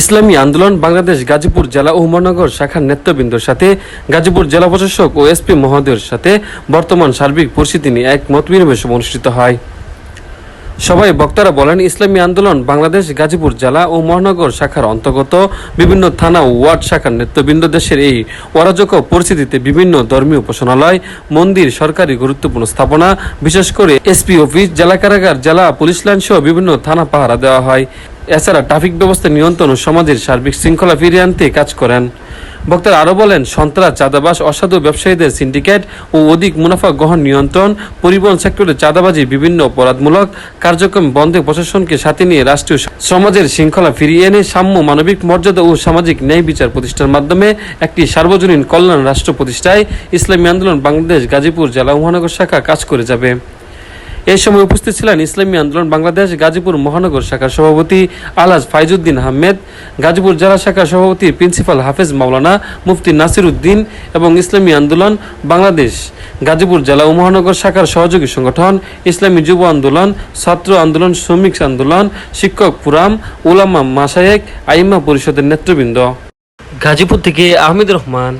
ইসলামী আন্দোলন বাংলাদেশ গাজীপুর জেলা ও শাখার নেতৃবৃন্দর সাথে। গাজীপুর জেলা প্রশাসক ও এসপি মহোদয়ের সাথে বর্তমান সার্বিক পরিস্থিতি নিয়ে এক মত বিনিময় অনুষ্ঠিত হয়। সবাই বক্তারা বলেন, ইসলামী আন্দোলন বাংলাদেশ গাজীপুর জেলা ও মহানগর শাখার অন্তর্গত। বিভিন্ন থানা ও ওয়ার্ড শাখার নেতৃবৃন্দ দেশের এই অরাজক পরিস্থিতিতে বিভিন্ন ধর্মীয় উপাসনালয়, মন্দির, সরকারি গুরুত্বপূর্ণ স্থাপনা, বিশেষ করে এসপি অফিস, জেলা কারাগার, জেলা পুলিশ লাইন সহ বিভিন্ন থানা পাহারা দেওয়া হয়। এছাড়া ট্রাফিক ব্যবস্থা নিয়ন্ত্রণ ও সমাজের সার্বিক শৃঙ্খলা ফিরিয়ে আনতে কাজ করেন। বক্তারা আরও বলেন, সন্ত্রাস চাঁদাবাস অসাধু ব্যবসায়ীদের সিন্ডিকেট ও অধিক মুনাফা গ্রহণ নিয়ন্ত্রণ, পরিবহন সেক্টরে চাঁদাবাজি বিভিন্ন অপরাধমূলক কার্যক্রম বন্ধে প্রশাসনকে সাথে নিয়ে রাষ্ট্রীয় সমাজের শৃঙ্খলা ফিরিয়ে এনে সাম্য মানবিক মর্যাদা ও সামাজিক ন্যায় বিচার প্রতিষ্ঠার মাধ্যমে একটি সার্বজনীন কল্যাণ রাষ্ট্র প্রতিষ্ঠায় ইসলামী আন্দোলন বাংলাদেশ গাজীপুর জেলা মহানগর শাখা কাজ করে যাবে। এই সময় উপস্থিত ছিলেন ইসলামী আন্দোলন বাংলাদেশ গাজীপুর মহানগর শাখার সভাপতি আলাজ ফাইজুদ্দিন আহমেদ, গাজীপুর জেলা শাখার সভাপতি প্রিন্সিপাল হাফেজ মাওলানা মুফতি নাসির উদ্দিন এবং ইসলামী আন্দোলন বাংলাদেশ গাজীপুর জেলা ও মহানগর শাখার সহযোগী সংগঠন ইসলামী যুব আন্দোলন, ছাত্র আন্দোলন, শ্রমিক আন্দোলন, শিক্ষক ফুরাম উলামা মাসায়েক আইমা পরিষদের নেতৃবৃন্দ। গাজীপুর থেকে আহমেদ রহমান।